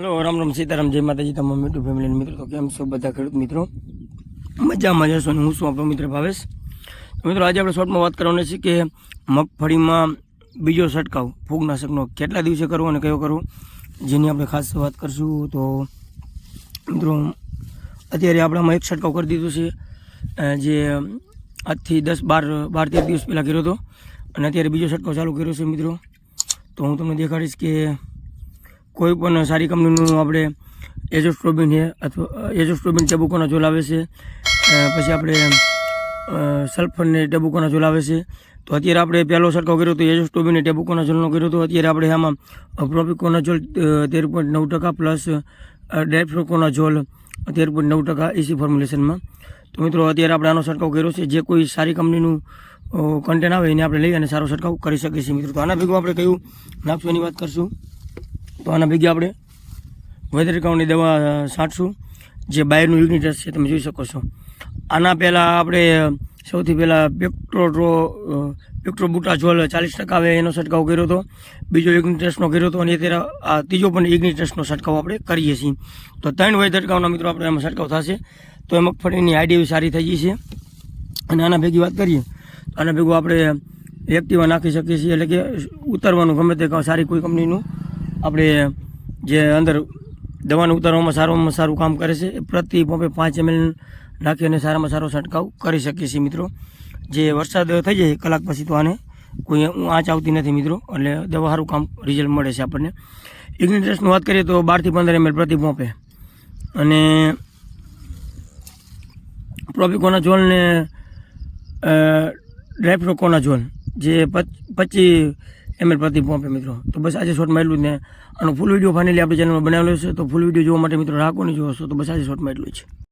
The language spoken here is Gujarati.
હલો, રામ રામ સીતારામ, જય માતાજી, તમામ યુટ્યુબ ફેમિલી મિત્રો. તો કેમ છો બધા ખેડૂત મિત્રો? મજામાં જશો અને હું છું આપણો મિત્ર ભાવેશ. મિત્રો, આજે આપણે શોર્ટમાં વાત કરવાની છે કે મગફળીમાં બીજો છંટકાવ, ફૂગનાશકનો કેટલા દિવસે કરવો અને કયો કરવો? જેની આપણે ખાસ વાત કરશું તો મિત્રો, અત્યારે આપણામાં એક છંટકાવ કરી દીધો છે જે આજથી દસ બાર બાર તેર દિવસ પહેલાં કર્યો હતો. અને અત્યારે બીજો છંટકાવ ચાલુ કર્યો છે મિત્રો. તો હું તમને દેખાડીશ કે કોઈ પણ સારી કંપનીનું આપણે એજોસ્ટ્રોબિન છે અથવા એજોસ્ટ્રોબિન ટેબુકોના ઝોલાવે છે. પછી આપણે સલ્ફરને ટેબુકોના ઝોલાવે છે. તો અત્યારે આપણે પહેલો છંટકાવ કર્યો તો એજોસ્ટ્રોબિન અને ટેબુકોના ઝોલનો કર્યો હતો અત્યારે આપણે આમાં પ્રોપિકોના ઝોલ તેર પોઈન્ટ નવ ટકા પ્લસ ડાયફ્રોકોના ઝોલ તેર પોઈન્ટ નવ ટકા એસી ફોર્મ્યુલેશનમાં. તો મિત્રો અત્યારે આપણે આનો છંટકાવ કર્યો છે. જે કોઈ સારી કંપનીનું કન્ટેન્ટ આવે એને આપણે લઈ અને સારો છંટકાવ કરી શકીએ છીએ મિત્રો. તો આના ભેગું આપણે કયું નાખશું એની વાત કરશું. તો આના ભેગી આપણે. વેધરકાઉની દવા છાંટશું. જે બાયરનું યુનિટસ છે, તમે જોઈ શકો છો. આના પહેલાં આપણે સૌથી પહેલાં પેક્ટ્રોટ્રો પેક્ટ્રોબુટાઝોલ ચાલીસ ટકા આવે, એનો છંટકાવ કર્યો હતો. બીજો ઇગ્નિટસનો કર્યો હતો, અને અત્યારે આ ત્રીજો પણ ઇગ્નિટસનો છંટકાવ આપણે કરીએ છીએ. તો ત્રણ વય ધટકાવના મિત્રો આપણે એમાં છંટકાવ થશે. તો એ મગફળીની આઈડી સારી થઈ ગઈ છે. અને આના ભેગી વાત કરીએ, તો આના ભેગું આપણે એક્ટિવા નાખી શકીએ છીએ. એટલે કે ઉતરવાનું ગમે તે સારી કોઈ કંપનીનું આપણે જે અંદર દવાને ઉતારવામાં સારામાં સારું કામ કરે છે પ્રતિ પંપે પાંચ એમએલ નાખી અને સારામાં સારો છંટકાવ કરી શકીએ છીએ મિત્રો. જે વરસાદ થઈ જાય કલાક પછી તો આને કોઈ આંચ આવતી નથી મિત્રો, એટલે દવા સારું કામ રિઝલ્ટ મળે છે આપણને. ઇગ્નિટસની વાત કરીએ તો બારથી પંદર એમએલ પ્રતિ પંપે. અને પ્રોપિકોના ઝોલને ડ્રાયફ્રોકોના ઝોલ જે પચીસ એમએલ પ્રતિક પંપે મિત્રો. તો બસ આજે શોર્ટમાં એટલું જ ને. આનો ફૂલ વીડિયો ફાઇનલી આપણી ચેનલમાં બનાવેલો છે, તો ફૂલ વીડિયો જોવા માટે મિત્રો રાખો નહીં જોવો તો બસ આજે શોર્ટમાં એટલું જ. છે